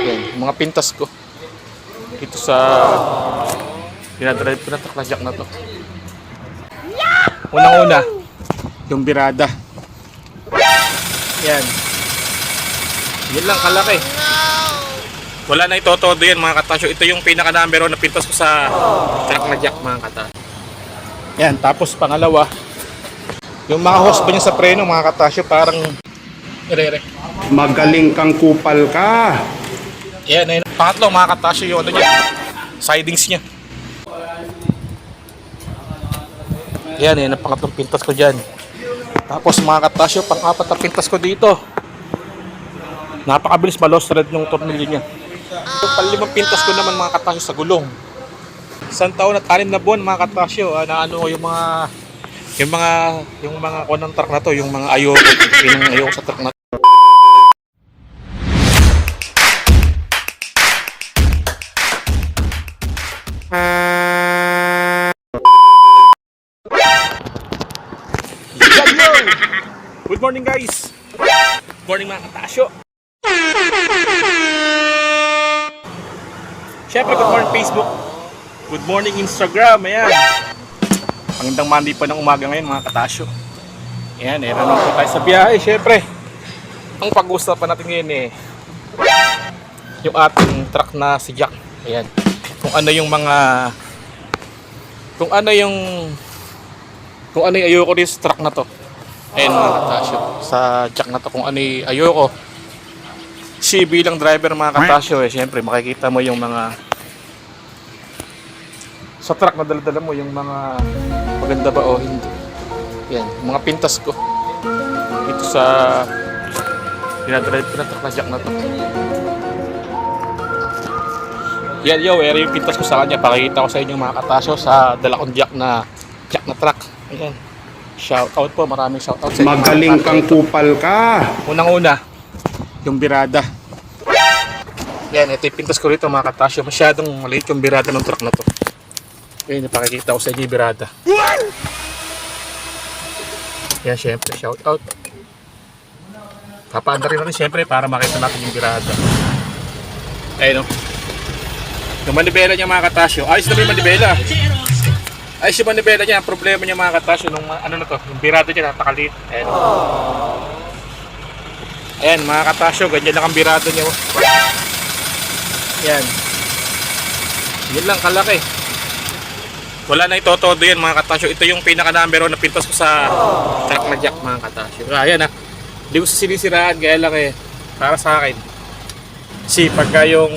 Yan, mga pintas ko. Dito sa pinadrive ko na na jack na to. Unang-una, yung birada. Yan. Yan lang kalaki. Wala na itotodo yan mga katasyo. Ito yung pinaka number one na pintas ko sa truck na jack mga katasyo. Yan, tapos pangalawa, yung mga hose ba niya sa preno mga katasyo parang ire-ire. Magaling kang kupal ka. Yan, ayun. Pangatlo, mga katasyo yung ano niya, sidings niya. Yan, yan ang pintas ko dyan. Tapos mga katasyo, pang-apat na pintas ko dito. Napakabilis malos thread yung tornilyo niya. Yung palimang pintas ko naman mga katasyo sa gulong. Isang taon at anim na buwan mga katasyo, ah, na ano yung mga yung mga yung mga konang truck na to, yung mga ayoko, yung ayoko sa truck na to. Morning guys! Good morning mga katasyo! Siyempre, good morning Facebook. Good morning Instagram. Ayan. Pangindang Monday pa ng umaga ngayon mga katasyo. Ayan, eh, naman po tayo sa biyahe. Siyempre, ang pag-uusapan natin ngayon eh, yung ating truck na si Jack. Ayan. Kung ano yung mga kung ano yung kung ano yung ayoko rin sa truck na to. Ayan mga katasyo. Sa jack na to kung ano ayoko. Si bilang driver mga katasyo eh, syempre makikita mo yung mga sa truck na dala-dala mo yung mga maganda ba o hindi. Yan, mga pintas ko. Ito sa pinadrive ko na truck na jack na to. Yan yo, yung pintas ko sa kanya. Pakikita ko sa inyo mga katasyo sa dala kong jack na jack na truck. Ayan. Shout out po, maraming shout out sa inyo. Magaling kang kupal ka. Unang-una, yung birada. Yan, ito yung pintas ko rito mga katasyo. Masyadong maliit yung birada ng truck na to. Yan, ipakikita ko sa inyo yung birada. Yan, syempre, shout out. Papaanda rin natin syempre para makita natin yung birada. Ayun o. Yung manibela niya mga katasyo. Ayos na ba yung manibela? Ayos yung manibela niya. Ang problema niya mga katasyo nung ano na to, yung birada niya napakaliit. Ayun o. Ayan mga katasyo, ganyan lang ang birado niya. oh. Yan. Lang kalaki. Wala na itotodo yan mga katasyo. Ito yung pinaka number na pintas ko sa truck na jack mga katasyo. Ah, Ayan ah. Hindi ko sinisiraan kaya lang eh. Para sa akin. Si pagka yung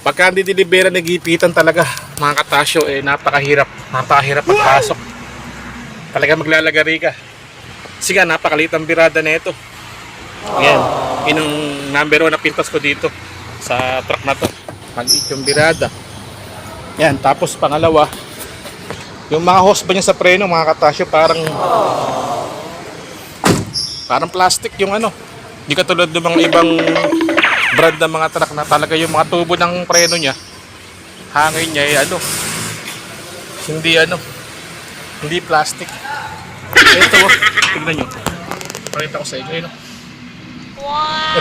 pagka hindi dinibera nagipitan talaga mga katasyo eh napakahirap. Napakahirap pagpasok. Talaga maglalagari ka. Kasi nga ang birada na ito. Ayan. Yun ang number one na pintas ko dito sa truck na to. Maliit yung birada. Yan. Tapos pangalawa, yung mga hose ba niya sa preno, mga katasyo, parang parang plastic yung ano. Hindi katulad ng mga ibang brand ng mga truck na talaga yung mga tubo ng preno niya. Hangin niya eh, ano. Hindi ano. Hindi plastic. Ito, oh. tignan nyo. Pakita ko sa inyo. Ayun, oh. Wow!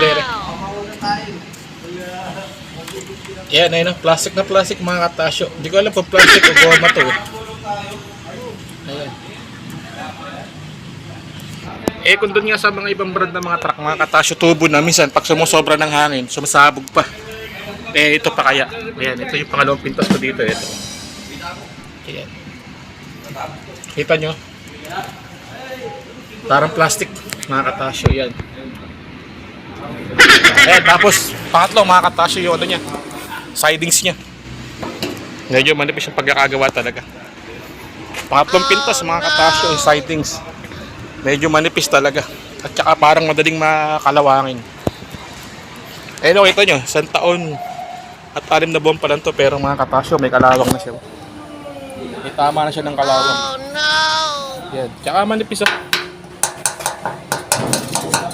Yan, ayun, oh. plastic na plastic mga katasyo. Hindi ko alam kung plastic o goma to. eh. Eh kung doon nga sa mga ibang brand ng mga truck, mga katasyo tubo na, minsan pag sumusobra ng hangin, sumasabog pa. Eh ito pa kaya. Ayan, ito yung pangalawang pintas ko dito. Ito. Ayan. Kita nyo? Parang plastic, mga katasyo yan. Eh, tapos, pangatlo, mga katasyo yung ano niya, sidings niya. Medyo manipis yung pagkakagawa talaga. Pangatlong pintas, mga katasyo, yung sidings. Medyo manipis talaga. At saka parang madaling makalawangin. Eh, no, kita nyo, isang taon at anim na buwan pa lang to, pero mga katasyo, may kalawang na siya. May tama na siya ng kalawang. Oh, no! Yan. Tsaka manipis, oh.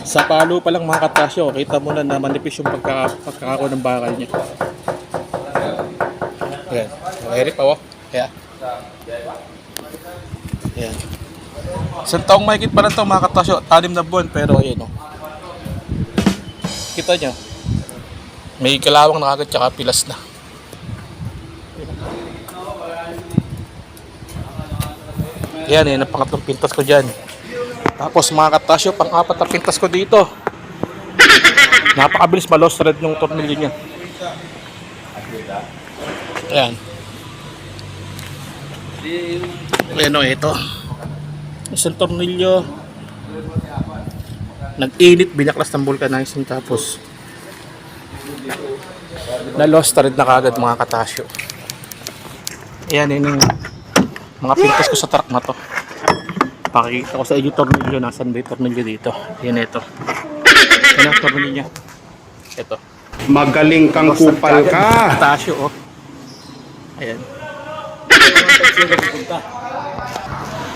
Sa palo pa lang mga katasyo, kita mo na na manipis yung pagka, pagkakako ng bakal niya. Yan. Mahirap pa oh. Kaya. Yan. Isang taong mahigit pa lang ito mga katasyo, talim na buwan pero ayan oh. Kita nyo. May kalawang na kagad tsaka pilas na. Yan eh, ang pangatlong pintas ko dyan. Tapos mga katasyo, pang-apat na pintas ko dito. Napakabilis malos thread yung tornilyo niya. Ayan. Ayan o, ito. Isang tornilyo. Nag-init, binaklas ng vulcanizing tapos na lost thread na kagad mga katasyo. Ayan, yun yung mga pintas ko sa truck na to. Pakikita ko sa inyo tornilyo. Nasaan ba yung tornilyo dito? Yan ito. Yan ang tornilyo niya. Ito. Magaling kang kupal ka. Katasyo, oh. Ayan.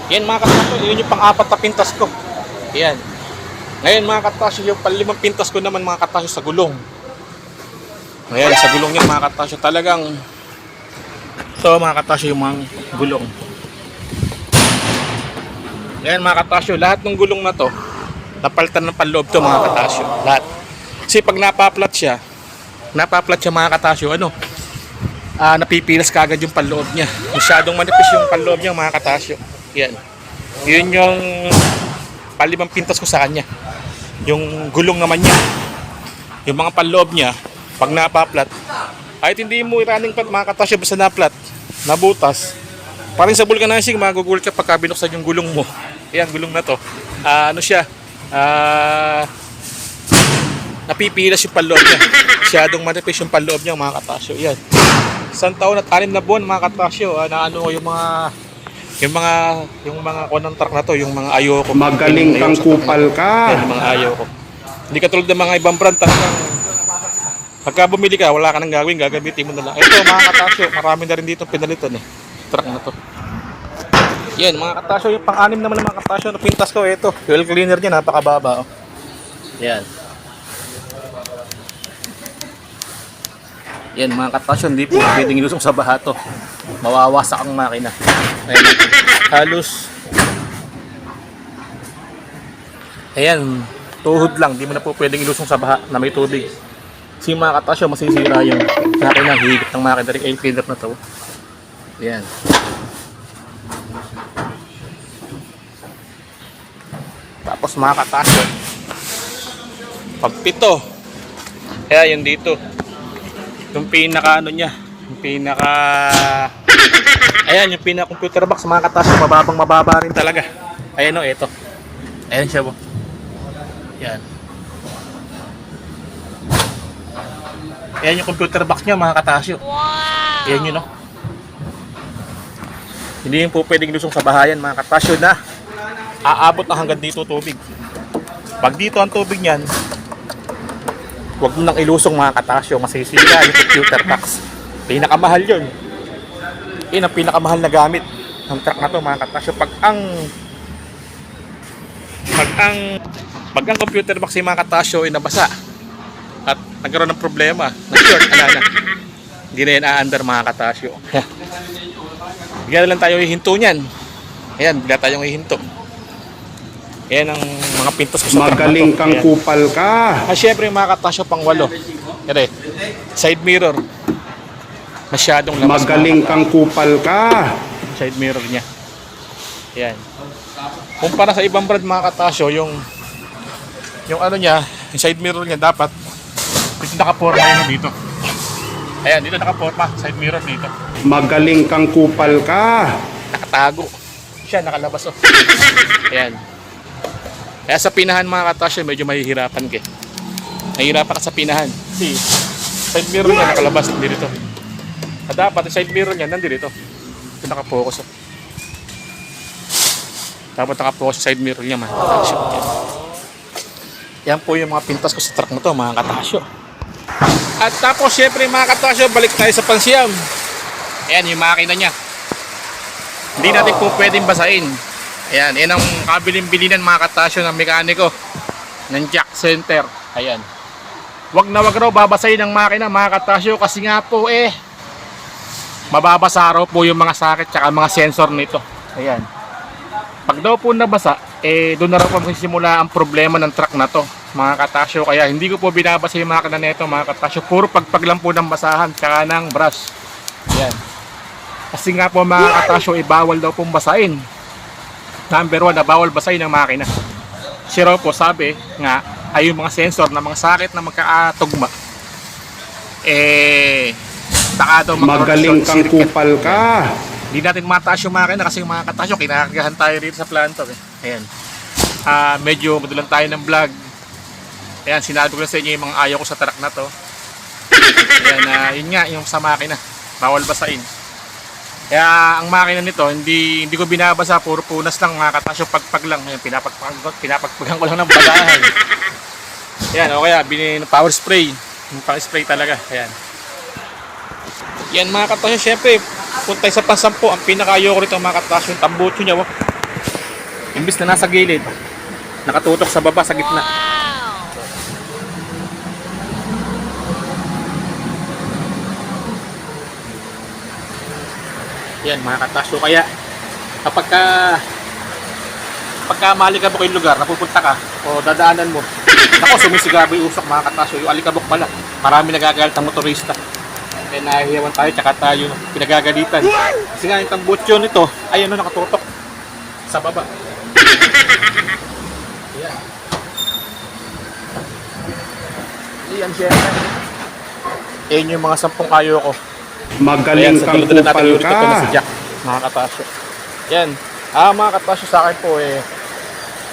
Yan mga katasyo, yun yung pang-apat na pintas ko. Ayan. Ngayon mga katasyo, yung pang-limang pintas ko naman mga katasyo sa gulong. Ayan, sa gulong yan mga katasyo, talagang ito mga katasyo yung mga gulong. Ayan mga katasyo, lahat ng gulong na to, napalitan ng panloob to mga katasyo. Lahat. Kasi pag napaplat siya, napaplat siya mga katasyo, ano, ah napipilas kagad yung panloob niya. Masyadong manipis yung panloob niya mga katasyo. Yan. Yun yung palimang pintas ko sa kanya. Yung gulong naman niya. Yung mga panloob niya, pag napaplat, kahit hindi mo running plat mga katasyo basta naplat, nabutas, parang sa vulcanizing, magugulat ka pagka binuksan yung gulong mo. Ayan, gulong na to. Ah, ano siya? Ah, napipilas yung panloob niya. Masyadong manipis yung panloob niya mga katasyo. Yan. Isang taon at anim na buwan mga katasyo. Ah, na ano yung mga yung mga yung mga konang truck na to, yung mga ayoko. Magaling Yung kang kupal ka. Yan, yung mga ayoko. Hindi katulad ng mga ibang brand talagang pagka bumili ka, wala ka nang gagawin, gagamitin mo na lang. Ito mga katasyo, marami na rin dito pinalitan eh. Truck na to. Yan, mga katasyo, yung pang-anim naman ng mga katasyo na pintas ko, ito. Fuel cleaner niya, napakababa. Oh. Yan. Yan mga katasyo, hindi po pwedeng ilusong sa baha to. Mawawasak ang makina. Ayan. Halos Ayan, tuhod lang, di mo na po pwedeng ilusong sa baha na may tubig. Kasi mga katasyo, masisira yung makina, higit ng makina rin air cleaner na to. Ayan. Tapos mga katasyo, pag pito, kaya yun dito, yung pinaka ano niya, yung pinaka Ayan, yung pinaka computer box mga katasyo, mababang mababa rin talaga. Ayan o, ito. Ayan siya po. Yan. Ayan yung computer box niya mga katasyo. Wow! Ayan yun no. Hindi yun po pwedeng lusong sa bahayan mga katasyo na aabot na hanggang dito tubig. Pag dito ang tubig niyan, huwag mo nang ilusong mga katasyo, masisira yung computer box. Pinakamahal yun. Yun ang pinakamahal na gamit ng truck na to mga katasyo. Pag ang pag ang pag ang computer box yung mga katasyo ay nabasa at nagkaroon ng problema, na-short, ala na. Hindi na yan aandar mga katasyo. Bigyan na lang tayo ihinto niyan. Ayan, bigla tayong ihinto. Ayan ang mga pintos ko sa. Magaling kang Ayan. kupal ka. Ah, syempre yung mga katasyo pang walo. Eh. Side mirror. Masyadong labas. Magaling kang kupal ka. Side mirror niya. Yan. Kumpara sa ibang brand mga katasyo, yung yung ano niya, yung side mirror niya dapat dito nakaporma yun dito. Ayan, dito nakaporma. Side mirror dito. Magaling kang kupal ka. Nakatago. Siya, nakalabas oh. Ayan. Kaya sa pinahan mga katasyo, medyo mahihirapan ka. eh. Nahihirapan ka sa pinahan. Kasi side mirror niya nakalabas hindi dito. At dapat yung side mirror niya nandito. Ito nakapokus. Oh. Dapat nakapokus sa side mirror niya mga katasyo. Yan. Yan po yung mga pintas ko sa truck na to mga katasyo. At tapos syempre mga katasyo, balik tayo sa pansiyam. Ayan yung makina niya. Hindi natin po pwedeng basahin. Ayan, yan ang kabiling-bilinan mga katasyo ng mekaniko ng jack center. Ayan. Wag na wag raw babasahin ng makina mga katasyo kasi nga po eh mababasa raw po yung mga sakit tsaka mga sensor nito. Ayan. Pag daw po nabasa, eh doon na raw po magsisimula ang problema ng truck na to. mga katasyo. Kaya hindi ko po binabasa yung makina nito mga katasyo. Puro pagpag lang po ng basahan tsaka ng brush. Yan. Kasi nga po mga katasyo, eh, bawal daw pong basahin. Number one, na bawal basahin ng makina. Si Ro po sabi nga, ay yung mga sensor na mga sakit na magkaatugma. Eh, baka daw Magaling ng kang kupal ka. Hindi natin mataas yung makina kasi yung mga katasyo, kinakargahan tayo dito sa planto. Eh. Ayan. Ah, medyo madulan tayo ng vlog. Ayan, sinabi ko na sa inyo yung mga ayaw ko sa truck na to. Ayan, ah, yun nga, yung sa makina. Bawal basain. Kaya ang makina nito, hindi hindi ko binabasa, puro punas lang mga katasyo, pagpag lang. Ayan, pinapagpag, pinapagpagan ko lang ng basahan. Ayan, o kaya, binin, power spray. Yung pang spray talaga. Ayan. Yan mga katasyo, syempre, punta sa pansampo. Ang pinakayo ko rito mga katasyo, yung tambucho niya. Oh. Imbis na nasa gilid, nakatutok sa baba, sa gitna. Yan mga katasyo, kaya kapag ka pagka malikabok yung lugar, napupunta ka o dadaanan mo, ako sumisigabo yung usok mga katasyo, yung alikabok pala. Marami nagagalit ang motorista. Kaya nahihiyawan tayo, tsaka tayo pinagagalitan. Kasi nga yung tambutso nito, ay ano nakatutok sa baba. Yan. Yan syempre. Yan yung mga sampung kayo ko. Magaling Ayan, kang na natin kupal yung ito na si ka. Jack, mga katasyo. Yan. Ah, mga katasyo sa akin po eh,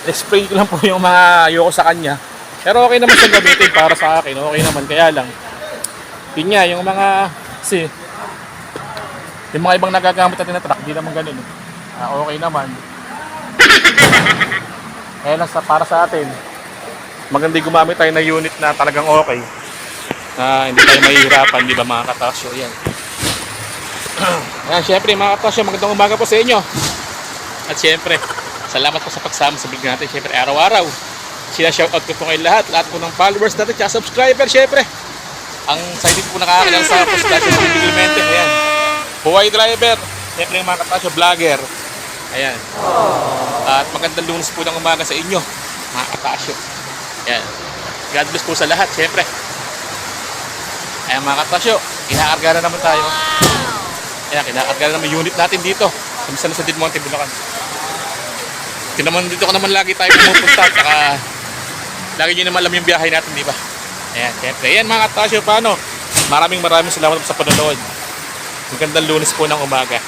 explain ko lang po yung mga ayoko sa kanya. Pero okay naman siyang gamitin para sa akin. Okay naman, kaya lang. Yun nga, yung mga, kasi, yung mga ibang nagagamit natin na truck, di naman ganun. eh. Ah, okay naman. Kaya lang sa, para sa atin, maganda gumamit tayo na unit na talagang okay. Na hindi tayo mahihirapan, di ba mga katasyo? Yan. Ayan, syempre mga katasyo, magandang umaga po sa inyo. At syempre, salamat po sa pagsama sa vlog natin. Syempre, araw-araw. Sila shoutout ko po kayo lahat. Lahat po ng followers natin, tsaka subscriber, syempre. Ang excited po nakakakilang sa postasyon ng Bigilmente. Ayan. Buhay driver. Syempre mga katasyo, vlogger. Ayan. At magandang lunes po ng umaga sa inyo, mga katasyo. Ayan. God bless po sa lahat, syempre. Ayan mga katasyo, kinakarga na naman tayo. Ayan, kinakarga na naman yung unit natin dito. Sa sa Dilmonte, Bulacan. Dito naman, dito ka naman lagi tayo pumupunta. Tsaka, lagi nyo naman alam yung biyahe natin, di ba? Ayan, syempre. Ayan mga katasyo, paano? Maraming maraming salamat sa panonood. Magandang lunes po ng umaga.